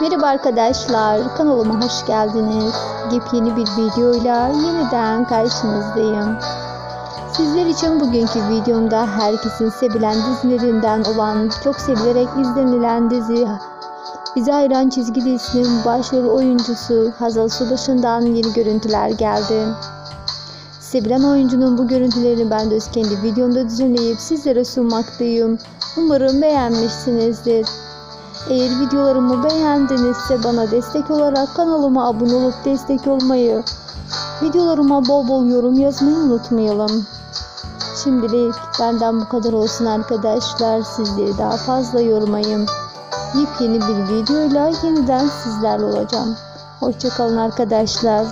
Merhaba arkadaşlar, kanalıma hoş geldiniz. Yepyeni bir videoyla yeniden karşınızdayım. Sizler için bugünkü videomda herkesin sevilen dizilerinden olan, çok sevilerek izlenilen dizi Bizi Ayıran Çizgi dizisinin başrol oyuncusu Hazal Subaşı'ndan yeni görüntüler geldi. Sevilen oyuncunun bu görüntülerini ben de öz kendi videomda düzenleyip sizlere sunmaktayım. Umarım beğenmişsinizdir. Eğer videolarımı beğendinizse bana destek olarak kanalıma abone olup destek olmayı, videolarıma bol bol yorum yazmayı unutmayalım. Şimdilik benden bu kadar olsun arkadaşlar. Sizleri daha fazla yormayın. Yepyeni bir videoyla yeniden sizlerle olacağım. Hoşçakalın arkadaşlar.